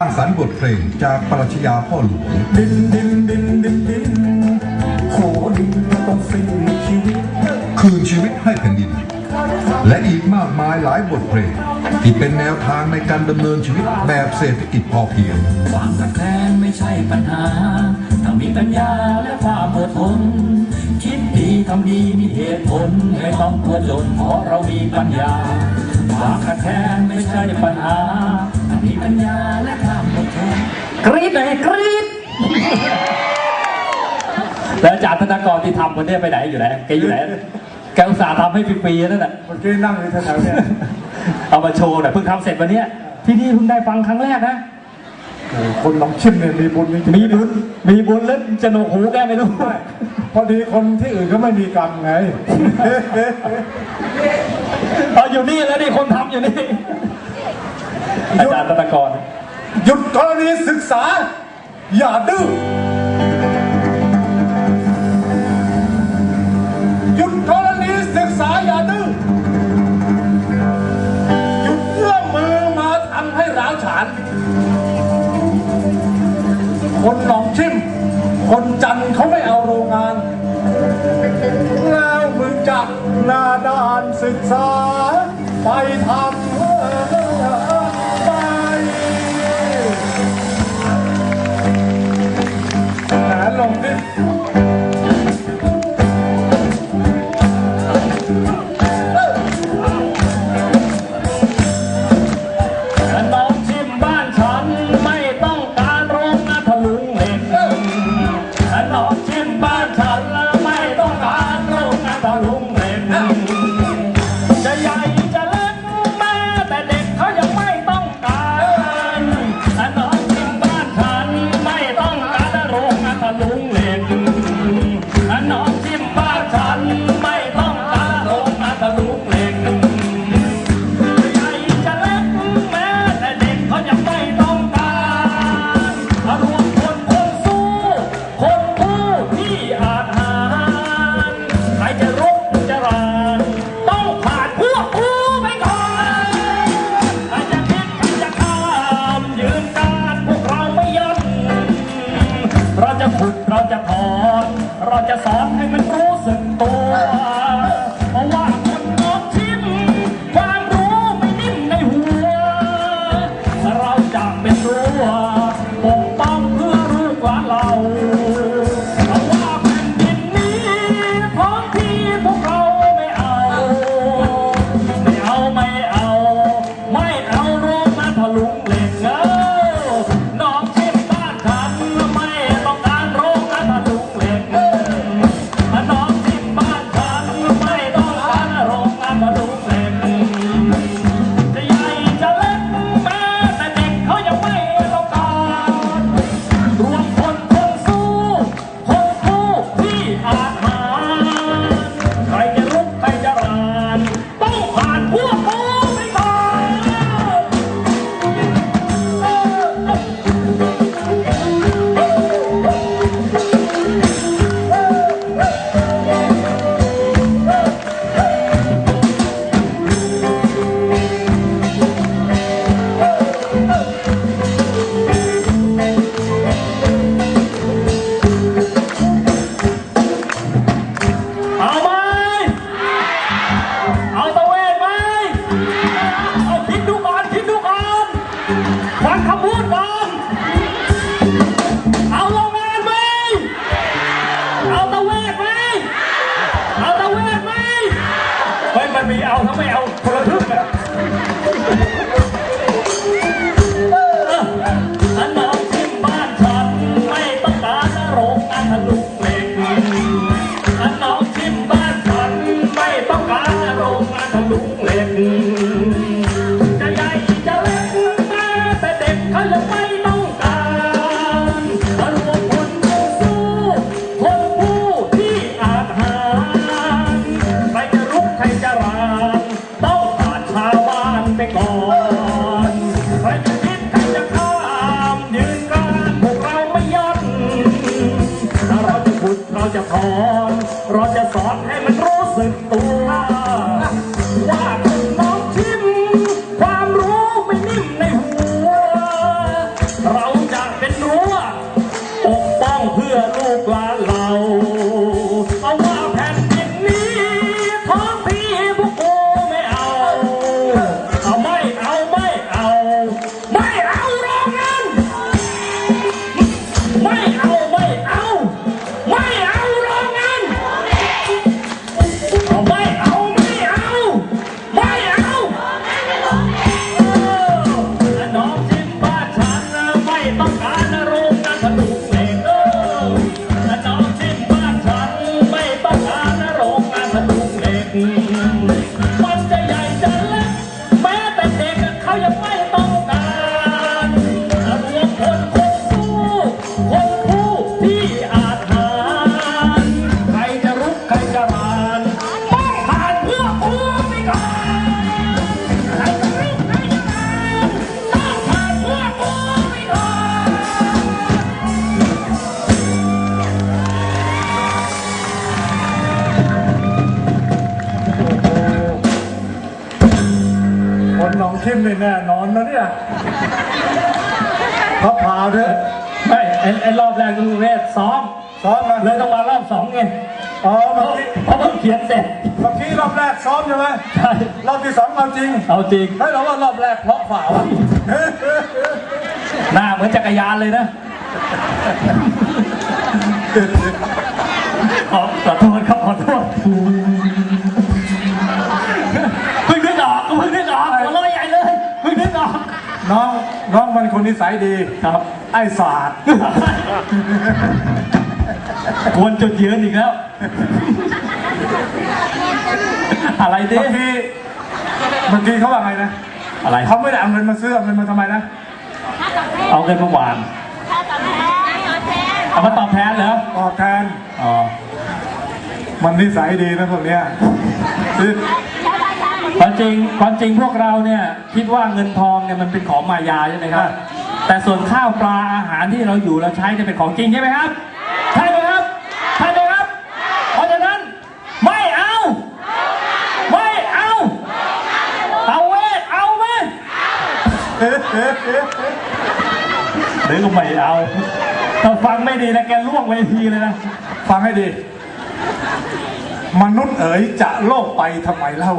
สร้างสรรค์บทเพลงจากปรัชญาพ่อหลวง ดินดินดินดินดินโหดินต้องสิ้นชีวิตคืนชีวิตให้แผ่นดิน และอีกมากมายหลายบทเพลง ที่เป็นแนวทางในการดำเนินชีวิตแบบเศรษฐกิจพอเพียง ความขัดแคลนไม่ใช่ปัญหา ถ้ามีปัญญาและความอดทน คิดดีทำดีมีเหตุผลไม่ต้องกลัวจนเพราะเรามีปัญญา ความขัดแคลนไม่ใช่ปัญหาถ้า มีปัญญาและความอดทนกรี๊ดเลยกรี๊ดแล้วอาจารย์ธนากรที่ทำวันนี้ไปไหนอยู่ไหนแกอยู่ไหนแกอุตส่าห์ทำให้ฟรีๆนั่นแหละเมื่อกี้นั่งอยู่แถวๆเนี่ยเอามาโชว์หน่อยเพิ่งทำเสร็จวันเนี้ยที่นี่เพิ่งได้ฟังครั้งแรกนะโอ้โหคนลองชิมเนี่ยมีบุญจริงมีบุญมีบุญแล้วจะโนหูแกไม่รู้ๆพอดีคนที่อื่นก็ไม่มีกรรมไง เอาอยู่นี่แล้วนี่คนทำอยู่นี่ อาจารย์ตะกรหยุดกรณีศึกษา อย่าดื้อหยุดกรณีศึกษาอย่าดื้อหยุดเอื้อมมือมาทำให้ร้าวฉาน คนหนองชิม คนจันเขาไม่เอาโรงงานแล้วมึงจับหน้าด้านศึกษาไปทำ ป็นรั้วปกป้อง มีเอาทั้งไม่เอาคนละครึ่งอะ นหนองเข้มเลยแน่นอนนะเนี่ยพระพาด้วยไม่ไอ้ไอ้รอบแรกคือเวทซ้อมซ้อมมาเลยต้องมารอบสองไงอ๋อเพเมื่อราะกี้เพราะเพิ่งเขียนเสร็จเมื่อกี้รอบแรกซ้อมใช่ไหมใช่รอบที่สองเอาจริงเอาจริงให้เราว่ารอบแรกเพราะฝ่าวะหน้าเหมือนจักรยานเลยนะขอขอโทษครับขอโทษเพิ่งนึกออกเพิ่งนึกออกหัวเร้อยใหญ่เลยเพิ่งนึกออก น้องน้องมันคนนิสัยดีครับ ไอ้ศาสตร์ควรจุดยืนอีกแล้ว อะไรดิเมื่อกี้เมื่อกี้เขาว่าไงนะ อะไรเขาไม่ได้เอาเงินมาซื้อเอาเงินมาทำไมนะ เอาเงินมาหวานเอามาตอบแทนเหรอตอบแทนอ๋อมันนิสัยดีนะพวกเนี้ย ความจริงความจริงพวกเราเนี่ยคิดว่าเงินทองเนี่ยมันเป็นของมายาใช่ไหมครับ แต่ส่วนข้าวปลาอาหารที่เราอยู่เราใช้เนี่ยเป็นของจริงใช่ไหมครับ ใช่ไหมครับ ใช่ไหมครับ เพราะฉะนั้นไม่เอา ไม่เอาเอาเวทเอาไหมเอ๊ะเอ๊ะเอ๊ะหรือก็ไม่เอาถ้าฟังไม่ดีนะแกล่วงเวทีเลยนะ ฟังให้ดี มนุษย์เอ๋ยจะโลกไปทำไมเล่า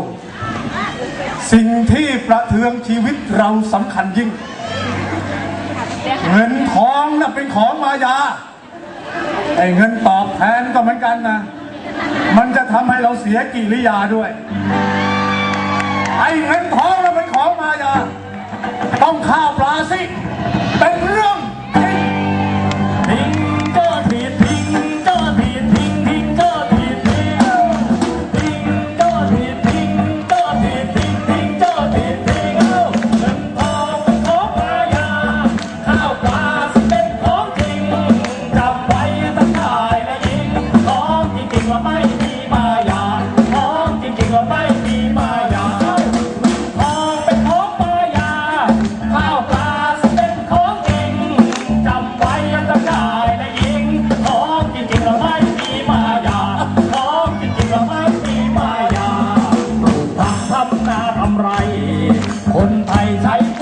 สิ่งที่ประเทืองชีวิตเราสำคัญยิ่ง เงินทองน่ะเป็นของมายา ไอ้เงินตอบแทนก็เหมือนกันนะ มันจะทำให้เราเสียกิริยาด้วย ไอ้เงินทองน่ะเป็นของมายา ต้องข้าวปลาสิ เป็นเรื่องจริง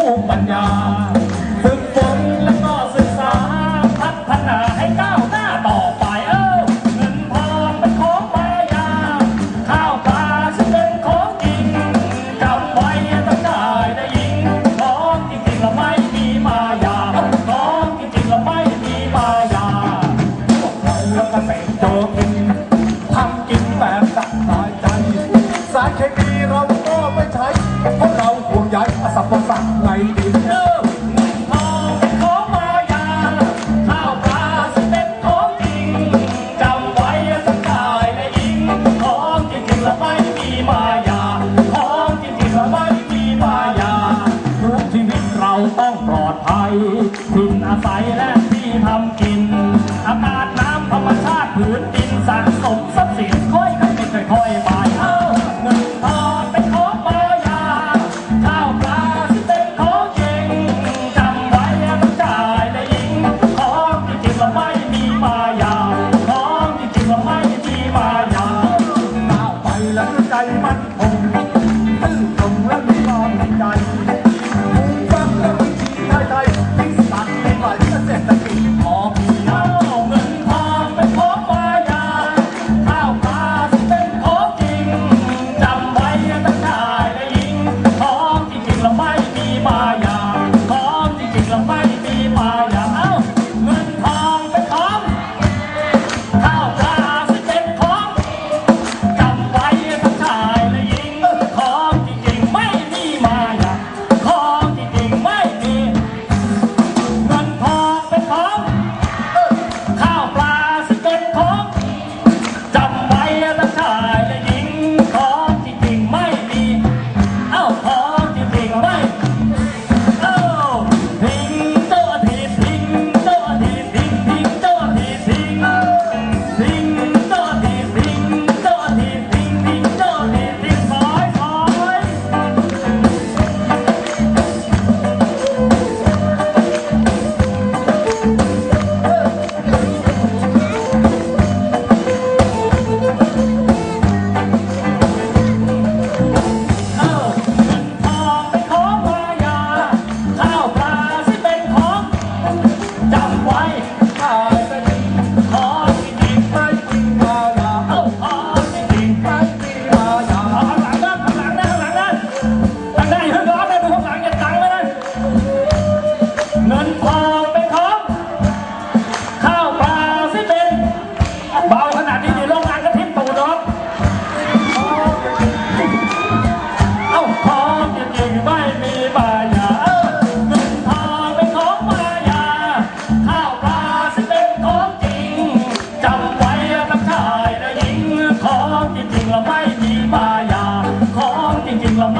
ใช้ภู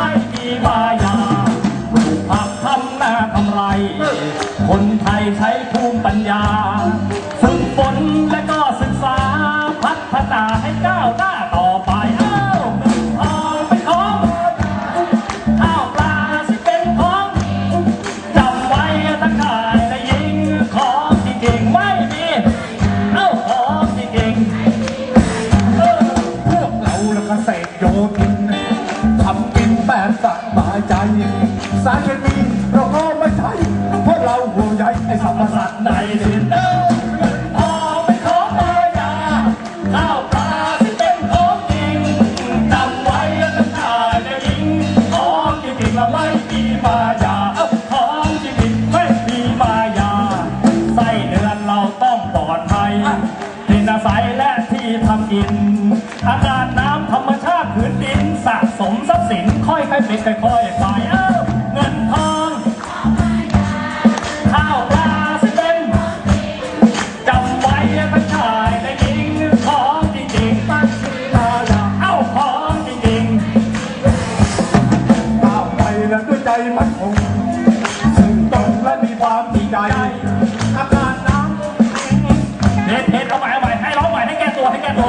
ไม่มีมายาปลูกผักทำนาทำไร คนไทยใช้ภูมิปัญญา ฝึกฝนและก็ศึกษา พัฒนาให้ก้าวหน้าต่อไปเอ้าทองเป็นของข้าวปลาสิเป็นของจำไว้ทั้งชายและหญิงของจริงไม่มีเอ้าของจริงเออพวกเราและเกษตรโยธ สารเคมีเราก็ไม่ใช้เพราะเราห่วงใยไอ้สรรพสัตว์ในดินเอ้าเงินทองเป็นของมายาข้าวปลาสิเป็นของจริงจำไว้ทั้งชายและหญิงของจริงๆเราไม่มีมายาเอ้าของจริงๆไม่มีมายาไส้เดือนเราต้องปลอดภัยที่อาศัยและที่ทำกินอากาศน้ำธรรมชาติพื้นดินสะสมทรัพย์สินค่อยๆเป็นค่อย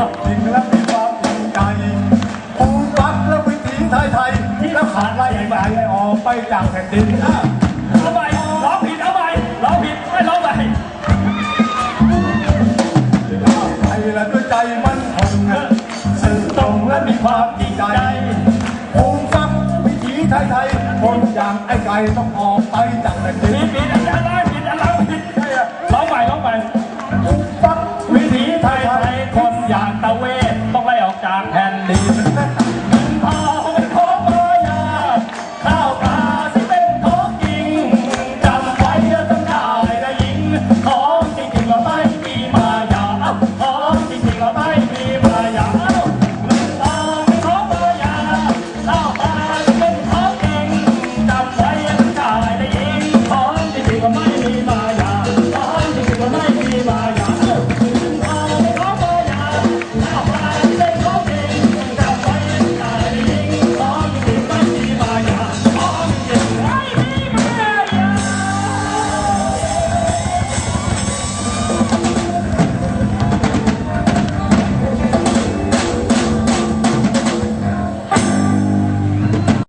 ดจริงและมีความจริใจภูมิรักและวิถีไทยไทยที่รักษาไล่ใหญ่ออกไปจากแผ่นดิน